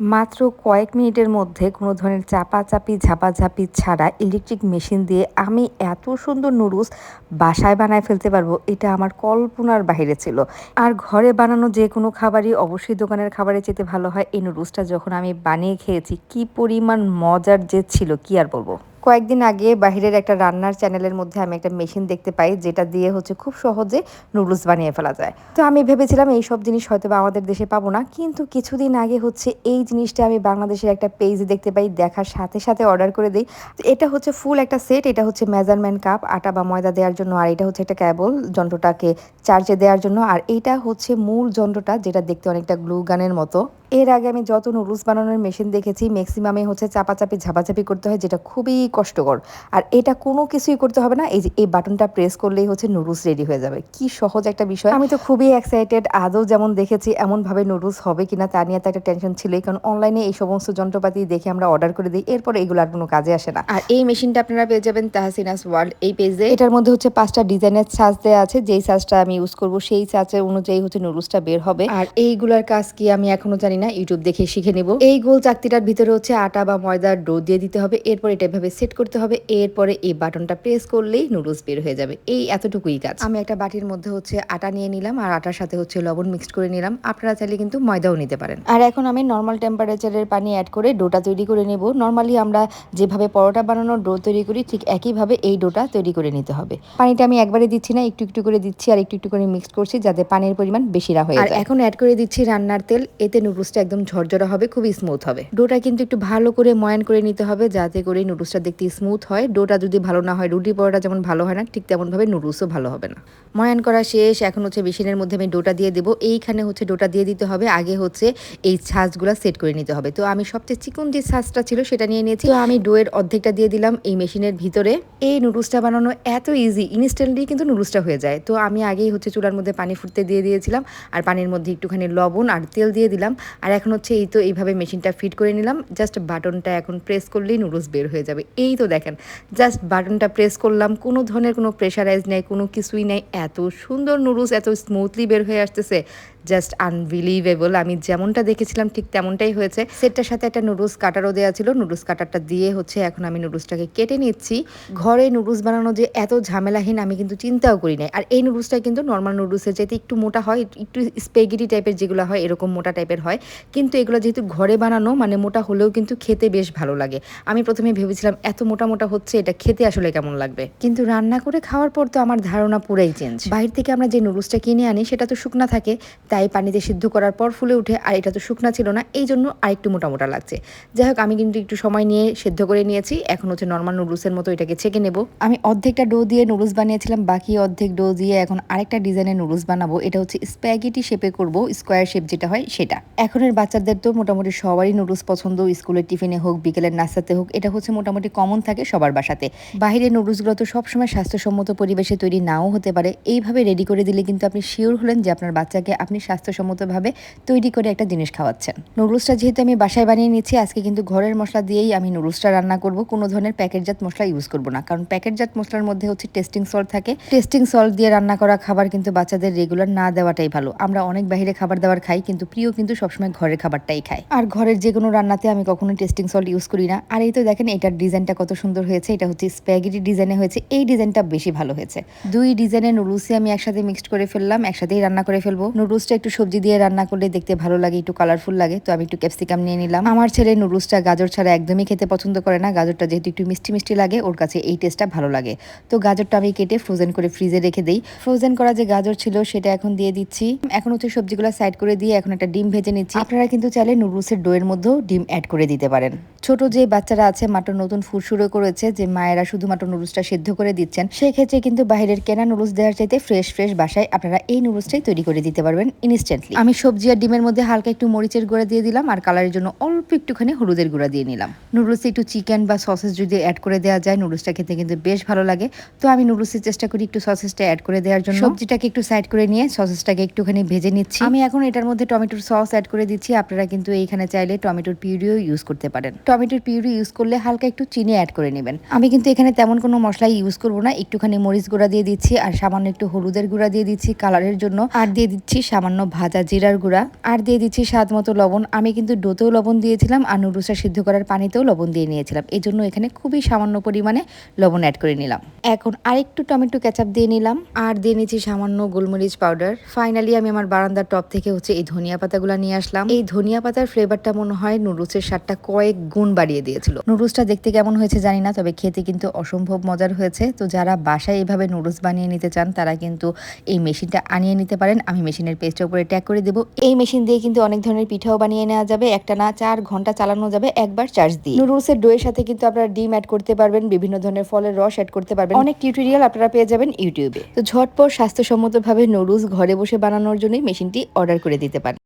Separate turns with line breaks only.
মাত্র কয়েক মিনিটের মধ্যে কোনো ধরনের চাপাচাপি, ঝাপাঝাপি ছাড়া ইলেকট্রিক মেশিন দিয়ে আমি এত সুন্দর নুডলস বাসায় বানায় ফেলতে পারব, এটা আমার কল্পনার বাইরে ছিল। আর ঘরে বানানো যে কোনো খাবারই অবশ্যই দোকানের খাবারের চেতে ভালো হয়। এই নুডলসটা যখন আমি বানিয়ে খেয়েছি, কি পরিমাণ মজার যে ছিল, কি আর বলব? কয়েকদিন আগে বাহিরের একটা রান্নার চ্যানেলের মধ্যে আমি একটা মেশিন দেখতে পাই, যেটা দিয়ে হচ্ছে খুব সহজে নুডলস বানিয়ে ফেলা যায়। তো আমি ভেবেছিলাম এই সব জিনিস হয়তো বা আমাদের দেশে পাবো না, কিন্তু কিছুদিন আগে হচ্ছে এই জিনিসটা আমি বাংলাদেশের একটা পেজ দেখতে পাই, দেখার সাথে সাথে অর্ডার করে দিই। এটা হচ্ছে ফুল একটা সেট, এটা হচ্ছে মেজারমেন্ট কাপ, আটা বা ময়দা দেওয়ার জন্য, আর এটা হচ্ছে একটা ক্যাবল যন্ত্রটাকে চার্জে দেওয়ার জন্য, আর এইটা হচ্ছে মূল যন্ত্রটা, যেটা দেখতে অনেকটা গ্লু গানের মতো। এর আগে আমি যত নুডলস বানানোর মেশিন দেখেছি, ম্যাক্সিমামে হচ্ছে চাপাচাপি ঝাপাচাপি করতে হয়, যেটা খুবই কষ্টকর। আর এটা কোনো কিছুই করতে হবে না এই যে এই বাটনটা প্রেস করলেই হচ্ছে নুডলস রেডি হয়ে যাবে। কি সহজ একটা বিষয়। আমি তো খুবই এক্সাইটেড আদৌ যেমন দেখেছি এমনভাবে নুডলস হবে কিনা তা নিয়ে তো একটা টেনশন ছিলই কারণ অনলাইনে এই সমস্ত যন্ত্রপাতি দেখে আমরা অর্ডার করে দিই এরপরে এগুলো আর কোনো কাজে আসে না। আর এই মেশিনটা আপনারা পেয়ে যাবেন তাহাসিনাস ওয়ার্ল্ড এই পেজে এটার মধ্যে হচ্ছে পাঁচটা ডিজাইনের সাজ দেওয়া আছে যেই সাজটা আমি ইউজ করব সেই সাজের অনুযায়ী হচ্ছে নুডলসটা বের হবে। আর এইগুলার কাজ কি আমি এখনও জানি না ইউটিউব দেখে শিখে নেব। এই গোল চাকতিটার ভিতরে হচ্ছে আটা বা ময়দার ডো দিয়ে দিতে হবে এরপর এটা এভাবে সেট করতে হবে। এরপরে এই বাটনটা প্রেস করলেই নুডলস বের হয়ে যাবে। এই এতটুকুই কাজ। আমি একটা বাটির মধ্যে হচ্ছে আটা নিয়ে নিলাম আর আটার সাথে হচ্ছে লবণ মিক্সড করে নিলাম। আপনারা চাইলে কিন্তু ময়দাও নিতে পারেন। আর এখন আমি নর্মাল টেম্পারেচারের পানি অ্যাড করে ডোটা তৈরি করে নেব। নর্মালি আমরা যেভাবে পরোটা বানানোর ডো তৈরি করি ঠিক একইভাবে এই ডোটা তৈরি করে নিতে হবে। পানিটা আমি একবারে দিচ্ছি না একটু একটু করে দিচ্ছি আর একটু একটু করে মিক্সড করছি যাতে পানির পরিমাণ বেশি না হয়ে আর এখন অ্যাড করে দিচ্ছি রান্নার তেল। এতে নুডলসটা একদম ঝরঝরা হবে খুবই স্মুথ হবে। ডোটা কিন্তু একটু ভালো করে ময়ান করে নিতে হবে যাতে করে নুডলসটা দেখতে স্মুথ হয়, ডোটা যদি ভালো না হয়, রুটি পরোটা যেমন ভালো হয় না, ঠিক তেমনভাবে নুডলসও ভালো হবে না। ময়ান করা শেষ, এখন হচ্ছে মেশিনের মধ্যে আমি ডোটা দিয়ে দেবো। এইখানে হচ্ছে ডোটা দিয়ে দিতে হবে, আগে হচ্ছে এই ছাঁচগুলো সেট করে নিতে হবে। তো আমি সবচেয়ে চিকন যে ছাঁচটা ছিল সেটা নিয়ে নিয়েছি। তো আমি ডোয়ের অর্ধেকটা দিয়ে দিলাম এই মেশিনের ভিতরে। এই নুডলসটা বানানো এত ইজি ইনস্ট্যান্টলি কিন্তু নুডলসটা হয়ে যায়। তো আমি আগেই হচ্ছে চুলার মধ্যে পানি ফুটতে দিয়ে দিয়েছিলাম, আর পানির মধ্যে একটুখানি লবণ আর তেল দিয়ে দিলাম। আর এখন হচ্ছে এই তো এইভাবে মেশিনটা ফিট করে নিলাম। জাস্ট বাটনটা এখন প্রেস করলেই নুডলস বের হয়ে যাবে। এই তো দেখেন জাস্ট বাটনটা প্রেস করলাম, কোনো ধরনের কোনো প্রেশারাইজ নেই, কোনো কিছুই নেই, এত সুন্দর নুডলস এত স্মুথলি বের হয়ে আসতেছে। জাস্ট আনবিলিভেবল আমি যেমনটা দেখেছিলাম ঠিক তেমনটাই হয়েছে। সেটটার সাথে একটা নুডলস কাটারও দেওয়া ছিল। নুডলস কাটারটা দিয়ে হচ্ছে এখন আমি নুডলসটাকে কেটে নিচ্ছি। ঘরে নুডলস বানানো যে এত ঝামেলাহীন আমি কিন্তু চিন্তাও করি নাই। আর এই নুডলসটা কিন্তু নর্মাল নুডলসের চাইতে একটু মোটা হয়, একটু স্পেগিটি টাইপের যেগুলো হয়, এরকম মোটা টাইপের হয়। কিন্তু এগুলো যেহেতু ঘরে বানানো মানে মোটা হলেও কিন্তু খেতে বেশ ভালো লাগে। আমি প্রথমে ভেবেছিলাম এত মোটা মোটা হচ্ছে, এটা খেতে আসলে কেমন লাগবে? কিন্তু রান্না করে খাওয়ার পর তো আমার ধারণা পুরাই চেঞ্জ বাইরে থেকে আমরা যে নুডলসটা কিনে আনি, সেটা তো শুকনা থাকে। তাই পানিতে সিদ্ধ করার পর ফুলে উঠে, আর এটা তো শুকনা ছিল না, এই জন্য আরেকটু মোটা মোটা লাগছে। যাই হোক, আমি কিন্তু একটু সময় নিয়ে সেদ্ধ করে নিয়েছি। এখন হচ্ছে নর্মাল নুডলসের মতো এটাকে ছেঁকে নেব। আমি অর্ধেকটা ডো দিয়ে নুডলস বানিয়েছিলাম, বাকি অর্ধেক ডো দিয়ে এখন আরেকটা ডিজাইনের নুডলস বানাবো। এটা হচ্ছে স্প্যাগেটি শেপে করব স্কোয়ার শেপ যেটা হয় সেটা। এখনের বাচ্চাদের তো মোটামুটি সবারই নুডলস পছন্দ, স্কুলের টিফিনে হোক, বিকেলের নাস্তাতে হোক, এটা হচ্ছে মোটামুটি কমন থাকে সবার বাসাতে। বাহিরের নুডলসগুলো তো সবসময় স্বাস্থ্যসম্মত পরিবেশে তৈরি নাও হতে পারে। এইভাবে রেডি করে দিলে কিন্তু আপনি শিওর হলেন যে আপনার বাচ্চাকে আপনি স্বাস্থ্যসম্মতভাবে তৈরি করে একটা জিনিস খাওয়াচ্ছেন। নুডলসটা যেহেতু আমি বাসায় বানিয়ে নিচ্ছি, আজকে কিন্তু ঘরের মশলা দিয়েই আমি নুডলসটা রান্না করব। কোনো ধরনের প্যাকেটজাত মশলা ইউজ করব না। কারণ প্যাকেটজাত মশলার মধ্যে হচ্ছে টেস্টিং সল্ট থাকে। টেস্টিং সল্ট দিয়ে রান্না করা খাবার কিন্তু বাচ্চাদের রেগুলার না দেওয়াটাই ভালো। আমরা অনেক বাইরে খাবার দাবার খাই, কিন্তু প্রিয় কিন্তু সবসময় ঘরের খাবারটাই খাই আর ঘরের যে কোনো রান্নাতে আমি কখনো টেস্টিং সল্ট ইউজ করি না। আর এই তো দেখেন, এটার ডিজাইনটা কত সুন্দর হয়েছে। এটা হচ্ছে স্প্যাগেটি ডিজাইনে হয়েছে। এই ডিজাইনটা বেশি ভালো হয়েছে। দুই ডিজাইনের নুডলসই আমি একসাথে মিক্সড করে ফেললাম, একসাথেই রান্না করে ফেলব। নুডলসটা একটু সবজি দিয়ে রান্না করলে দেখতে ভালো লাগে, একটু কালারফুল লাগে, তো আমি একটু ক্যাপসিকাম নিয়ে নিলাম। আমার ছেলে নুডলসটা গাজর ছাড়া একদমই খেতে পছন্দ করে না। গাজরটা যেহেতু একটু মিষ্টি মিষ্টি লাগে, ওর কাছে এই টেস্টটা ভালো লাগে। তো গাজরটা আমি কেটে ফ্রোজেন করে ফ্রিজে রেখে দিই। ফ্রোজেন করা যে গাজর ছিল, সেটা এখন দিয়ে দিচ্ছি। এখন হচ্ছে সবজিগুলো সাইড করে দিয়ে এখন একটা ডিম ভেজে নিচ্ছি। আপনারা কিন্তু চাইলে নুডলসের ডোয়ের মধ্যেও ডিম অ্যাড করে দিতে পারেন। ছোট যে বাচ্চারা আছে, মাত্র নতুন ফুড শুরু করেছে, যে মায়েরা শুধুমাত্র নুডলসটা সেদ্ধ করে দিচ্ছেন, সেক্ষেত্রে কিন্তু বাইরের কেনা নুডলস দেওয়ার চাইতে ফ্রেশ ফ্রেশ বাসায় আপনারা এই নুডলসটাই তৈরি করে দিতে পারবেন ইনস্ট্যান্টলি আমি সবজি আর ডিমের মধ্যে হালকা একটু মরিচের গুঁড়া দিয়ে দিলাম, আর কালারের জন্য অল্প একটুখানি হলুদের গুঁড়া দিয়ে নিলাম। নুডলসে একটু চিকেন বা সসেস যদি অ্যাড করে দেওয়া যায়, নুডলসটা খেতে কিন্তু বেশ ভালো লাগে। তো আমি নুডলসের চেষ্টা করি একটু সসেসটা অ্যাড করে দেওয়ার জন্য। সবজিটাকে একটু সাইড করে নিয়ে সসেসটাকে একটুখানি ভেজে নিচ্ছি। আমি এখন এটার মধ্যে টমেটোর সস অ্যাড করে দিচ্ছি, আপনারা কিন্তু এইখানে চাইলে টমেটোর পিউরিও ইউজ করতে পারেন। টমেটোর পিউরি ইউজ করলে হালকা একটু চিনি অ্যাড করে নেবেন। আমি কিন্তু এখানে তেমন কোনো মশলাই ইউজ করব না, একটুখানি মরিচ গুঁড়া দিয়ে দিচ্ছি আর সামান্য একটু হলুদের গুঁড়া দিয়ে দিচ্ছি কালারের জন্য। আর দিয়ে দিচ্ছি সামান্য ভাজা জিরার গুঁড়া। আর দিয়ে দিচ্ছি স্বাদ মতো লবণ। আমি কিন্তু ডোতেও লবণ দিয়েছিলাম আর নুডলসটা সিদ্ধ করার পানিতেও লবণ দিয়ে নিয়েছিলাম। এই জন্য এখানে খুবই সামান্য পরিমাণে লবণ অ্যাড করে নিলাম। এখন আরেকটু টমেটো কেচাপ দিয়ে নিলাম। আর দিয়ে নিচ্ছি সামান্য গোলমরিচ পাউডার ফাইনালি আমি আমার বারান্দার টপ থেকে হচ্ছে এই ধনিয়া পাতাগুলো নিয়ে আসলাম। এই ধনিয়া পাতার ফ্লেভারটা মনে হয় নুডলসের স্বাদটা কয়েক গুণ বাড়িয়ে দিয়েছিল। নুডলসটা দেখতে কেমন হয়েছে জানি না, তবে খেতে কিন্তু অসম্ভব মজার হয়েছে। তো যারা বাসায় এইভাবে নুডলস বানিয়ে নিতে চান, তারা কিন্তু এই মেশিনটা আনিয়ে নিতে পারেন। আমি মেশিনের পেজটার উপরে ট্যাগ করে দেবো। এই মেশিন দিয়ে কিন্তু অনেক ধরনের পিঠাও বানিয়ে নেওয়া যাবে। একটা না চার ঘণ্টা চালানো যাবে, একবার চার্জ দিয়ে। নুডলসের ডোয়ের সাথে কিন্তু আপনারা ডিম অ্যাড করতে পারবেন, বিভিন্ন ধরনের ফলের রস অ্যাড করতে পারবেন। অনেক টিউটোরিয়াল আপনারা পেয়ে যাবেন ইউটিউবে তো ঝটপট স্বাস্থ্যসম্মতভাবে নুডলস ঘরে বসে বানানোর জন্যই মেশিনটি অর্ডার করে দিতে পারেন।